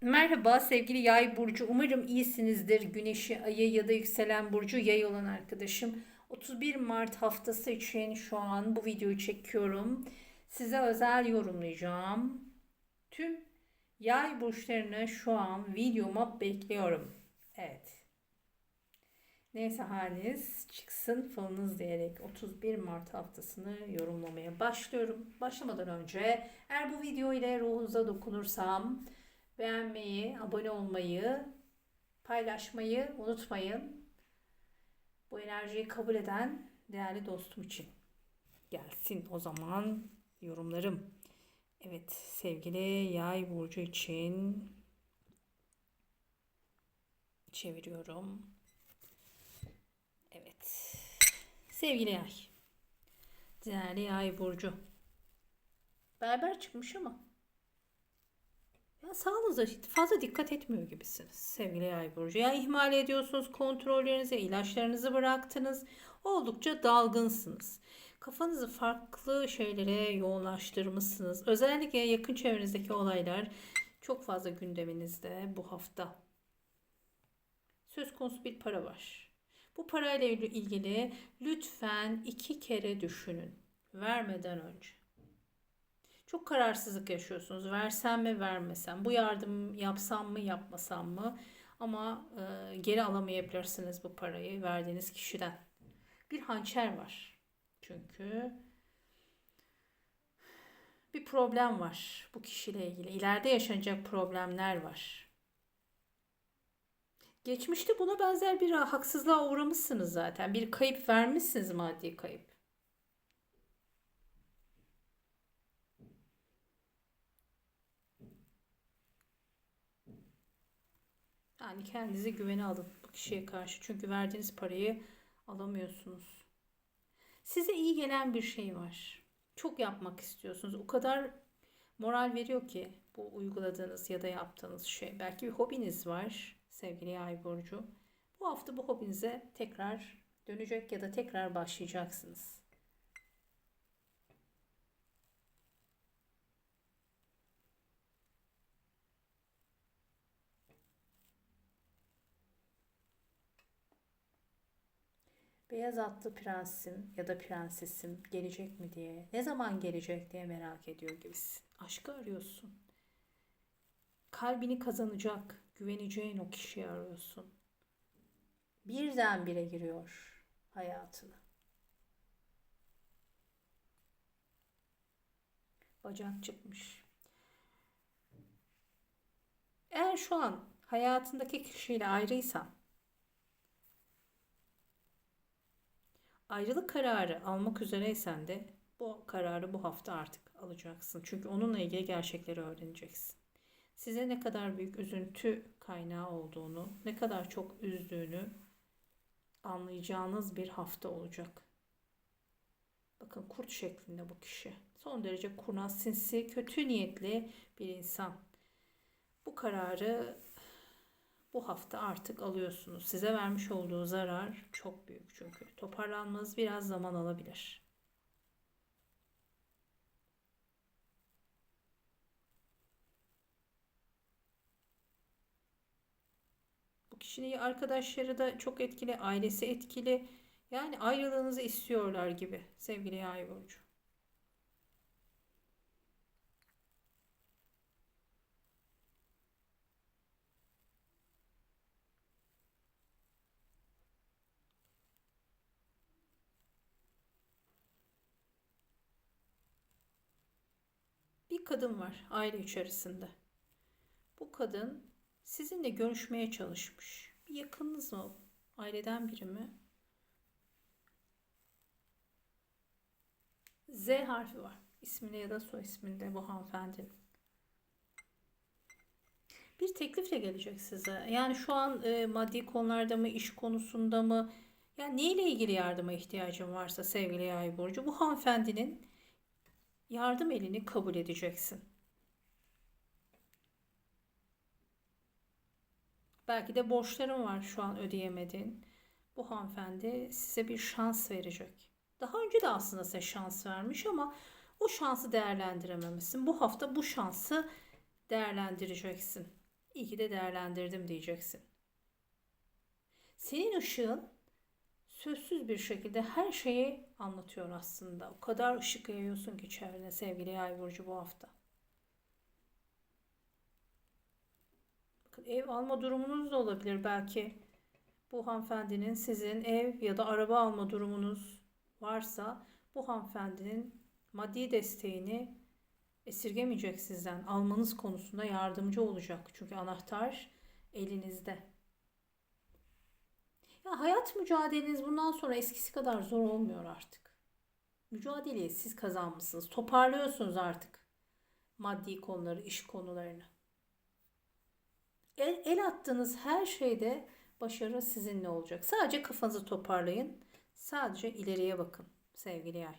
Merhaba sevgili yay burcu. Umarım iyisinizdir. Güneşi, ayı ya da yükselen burcu yay olan arkadaşım. 31 Mart haftası için şu an bu videoyu çekiyorum. Size özel yorumlayacağım. Tüm yay burçlarını şu an videoma bekliyorum. Evet. Neyse haliniz çıksın falınız diyerek 31 Mart haftasını yorumlamaya başlıyorum. Başlamadan önce eğer bu video ile ruhunuza dokunursam beğenmeyi, abone olmayı, paylaşmayı unutmayın. Bu enerjiyi kabul eden değerli dostum için. Gelsin o zaman yorumlarım. Evet sevgili yay burcu için çeviriyorum. Evet. Sevgili yay. Değerli yay burcu. Berber çıkmış ama ya sağlığınıza fazla dikkat etmiyor gibisiniz sevgili yay burcu. Ya ihmal ediyorsunuz kontrollerinizi, ilaçlarınızı bıraktınız. Oldukça dalgınsınız. Kafanızı farklı şeylere yoğunlaştırmışsınız. Özellikle yakın çevrenizdeki olaylar çok fazla gündeminizde bu hafta. Söz konusu bir para var. Bu parayla ilgili lütfen iki kere düşünün vermeden önce. Çok kararsızlık yaşıyorsunuz. Versem mi vermesem, bu yardım yapsam mı yapmasam mı? Ama e, geri alamayabilirsiniz bu parayı verdiğiniz kişiden. Bir hançer var. Çünkü bir problem var bu kişiyle ilgili. İleride yaşanacak problemler var. Geçmişte buna benzer bir haksızlığa uğramışsınız zaten. Bir kayıp vermişsiniz maddi kayıp. Yani kendinizi güvene alın bu kişiye karşı. Çünkü verdiğiniz parayı alamıyorsunuz. Size iyi gelen bir şey var. Çok yapmak istiyorsunuz. O kadar moral veriyor ki bu uyguladığınız ya da yaptığınız şey. Belki bir hobiniz var sevgili Yay burcu. Bu hafta bu hobinize tekrar dönecek ya da tekrar başlayacaksınız. Beyaz atlı prensim ya da prensesim gelecek mi diye, ne zaman gelecek diye merak ediyor gibisin. Aşkı arıyorsun. Kalbini kazanacak, güveneceğin o kişiyi arıyorsun. Birdenbire giriyor hayatına. Bacak çıkmış. Eğer şu an hayatındaki kişiyle ayrıysan ayrılık kararı almak üzereysen de bu kararı bu hafta artık alacaksın. Çünkü onunla ilgili gerçekleri öğreneceksin. Size ne kadar büyük üzüntü kaynağı olduğunu, ne kadar çok üzdüğünü anlayacağınız bir hafta olacak. Bakın kurt şeklinde bu kişi. Son derece kurnaz, sinsi, kötü niyetli bir insan. Bu kararı bu hafta artık alıyorsunuz. Size vermiş olduğu zarar çok büyük çünkü. Toparlanmanız biraz zaman alabilir. Bu kişinin arkadaşları da çok etkili, ailesi etkili. Yani ayrılığınızı istiyorlar gibi sevgili yay burcu. Kadın var aile içerisinde. Bu kadın sizinle görüşmeye çalışmış. Bir yakınınız mı? Aileden biri mi? Z harfi var. İsminde ya da soy isminde bu hanımefendinin. Bir teklifle gelecek size. Yani şu an e, maddi konularda mı, iş konusunda mı? Yani neyle ilgili yardıma ihtiyacın varsa sevgili Yay Burcu bu hanımefendinin yardım elini kabul edeceksin. Belki de borçların var şu an ödeyemedin. Bu hanımefendi size bir şans verecek. Daha önce de aslında size şans vermiş ama o şansı değerlendirememişsin. Bu hafta bu şansı değerlendireceksin. İyi ki de değerlendirdim diyeceksin. Senin ışığın sözsüz bir şekilde her şeyi anlatıyor aslında. O kadar ışık yayıyorsun ki çevrene sevgili yay burcu bu hafta. Bakın ev alma durumunuz da olabilir belki. Bu hanımefendinin sizin ev ya da araba alma durumunuz varsa bu hanımefendinin maddi desteğini esirgemeyecek sizden. Almanız konusunda yardımcı olacak. Çünkü anahtar elinizde. Ya hayat mücadeleniz bundan sonra eskisi kadar zor olmuyor artık. Mücadeleyi siz kazanmışsınız. Toparlıyorsunuz artık maddi konuları, iş konularını. El, el attığınız her şeyde başarı sizinle olacak. Sadece kafanızı toparlayın. Sadece ileriye bakın sevgili yay.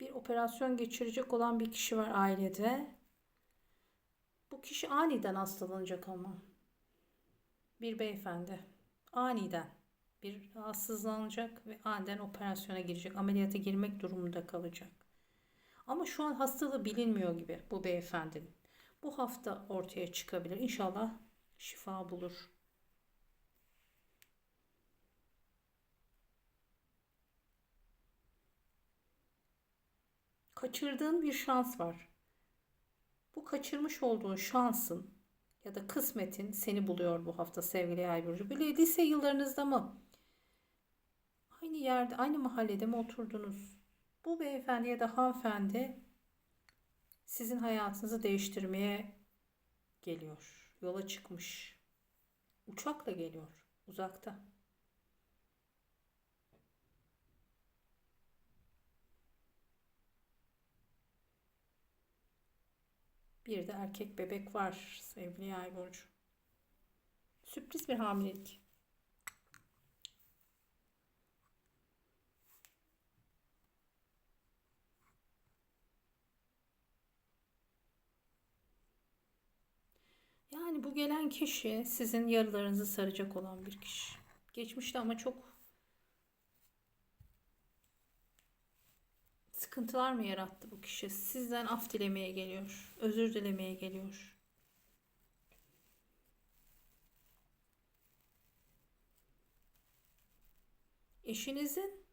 Bir operasyon geçirecek olan bir kişi var ailede. Kişi aniden hastalanacak ama. Bir beyefendi. Aniden bir rahatsızlanacak ve aniden operasyona girecek. Ameliyata girmek durumunda kalacak. Ama şu an hastalığı bilinmiyor gibi bu beyefendinin. Bu hafta ortaya çıkabilir. İnşallah şifa bulur. Kaçırdığın bir şans var. Bu kaçırmış olduğun şansın ya da kısmetin seni buluyor bu hafta sevgili Yay burcu. Böyle lise yıllarınızda mı? Aynı yerde, aynı mahallede mi oturdunuz? Bu beyefendi ya da hanımefendi sizin hayatınızı değiştirmeye geliyor. Yola çıkmış. Uçakla geliyor. Uzakta. Bir de erkek bebek var sevgili yay burcu. Sürpriz bir hamilelik. Yani bu gelen kişi sizin yaralarınızı saracak olan bir kişi. Geçmişte ama çok sıkıntılar mı yarattı bu kişi? Sizden af dilemeye geliyor. Özür dilemeye geliyor. Eşinizin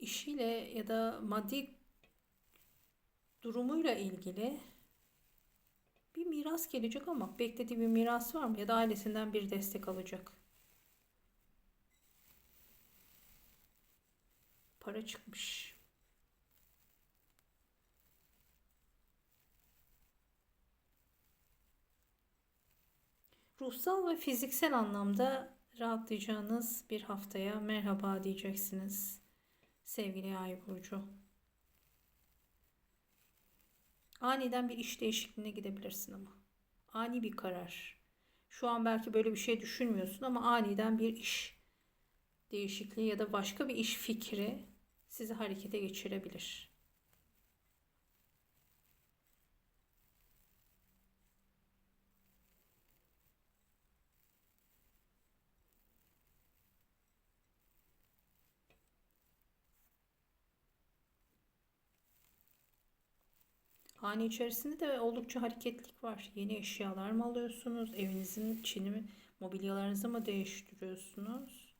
işiyle ya da maddi durumuyla ilgili bir miras gelecek ama beklediği bir miras var mı? Ya da ailesinden bir destek alacak. Para çıkmış. Ruhsal ve fiziksel anlamda rahatlayacağınız bir haftaya merhaba diyeceksiniz. Sevgili Ay burcu. Aniden bir iş değişikliğine gidebilirsin ama. Ani bir karar. Şu an belki böyle bir şey düşünmüyorsun ama aniden bir iş değişikliği ya da başka bir iş fikri sizi harekete geçirebilir. Hane içerisinde de oldukça hareketlilik var. Yeni eşyalar mı alıyorsunuz? Evinizin içini mi, mobilyalarınızı mı değiştiriyorsunuz?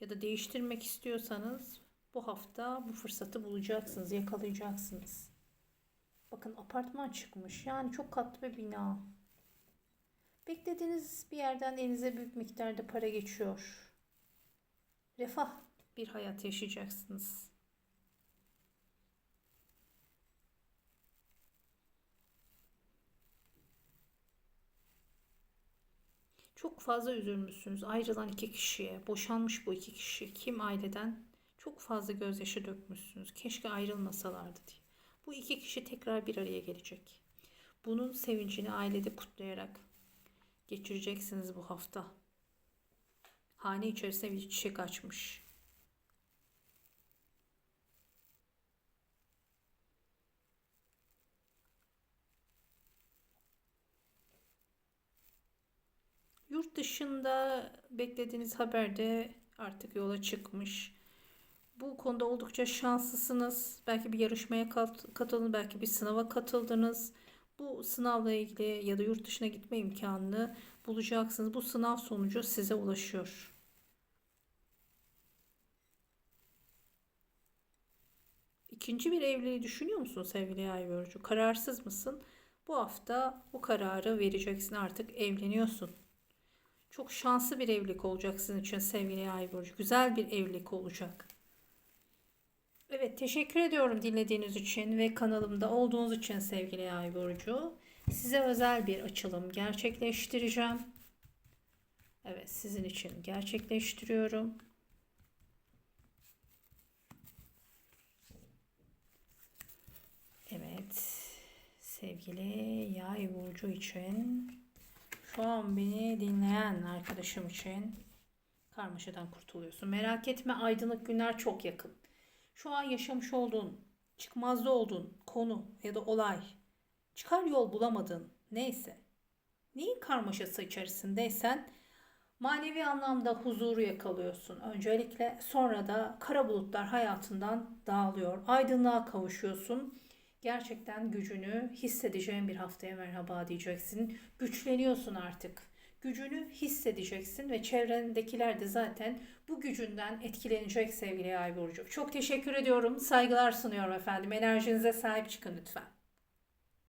Ya da değiştirmek istiyorsanız bu hafta bu fırsatı bulacaksınız, yakalayacaksınız. Bakın apartman çıkmış. Yani çok katlı bir bina. Beklediğiniz bir yerden elinize büyük miktarda para geçiyor. Refah bir hayat yaşayacaksınız. Çok fazla üzülmüşsünüz. Ayrılan iki kişiye, boşanmış bu iki kişi. Kim aileden çok fazla gözyaşı dökmüşsünüz. Keşke ayrılmasalardı diye. Bu iki kişi tekrar bir araya gelecek. Bunun sevincini ailede kutlayarak geçireceksiniz bu hafta. Hane içerisinde bir çiçek açmış. Yurt dışında beklediğiniz haberde artık yola çıkmış. Bu konuda oldukça şanslısınız. Belki bir yarışmaya kat- katıldınız, belki bir sınava katıldınız. Bu sınavla ilgili ya da yurt dışına gitme imkanını bulacaksınız. Bu sınav sonucu size ulaşıyor. İkinci bir evliliği düşünüyor musun sevgili yay burcu? Kararsız mısın? Bu hafta bu kararı vereceksin artık evleniyorsun. Çok şanslı bir evlilik olacak sizin için sevgili yay burcu. Güzel bir evlilik olacak. Teşekkür ediyorum dinlediğiniz için ve kanalımda olduğunuz için sevgili yay burcu. Size özel bir açılım gerçekleştireceğim. Evet sizin için gerçekleştiriyorum. Evet sevgili yay burcu için şu an beni dinleyen arkadaşım için karmaşadan kurtuluyorsun. Merak etme aydınlık günler çok yakın. Şu an yaşamış olduğun, çıkmazda olduğun konu ya da olay, çıkar yol bulamadın neyse. Neyin karmaşası içerisindeysen manevi anlamda huzuru yakalıyorsun. Öncelikle sonra da kara bulutlar hayatından dağılıyor. Aydınlığa kavuşuyorsun. Gerçekten gücünü hissedeceğin bir haftaya merhaba diyeceksin. Güçleniyorsun artık. Gücünü hissedeceksin ve çevrendekiler de zaten bu gücünden etkilenecek sevgili Ay Burcu. Çok teşekkür ediyorum. Saygılar sunuyorum efendim. Enerjinize sahip çıkın lütfen.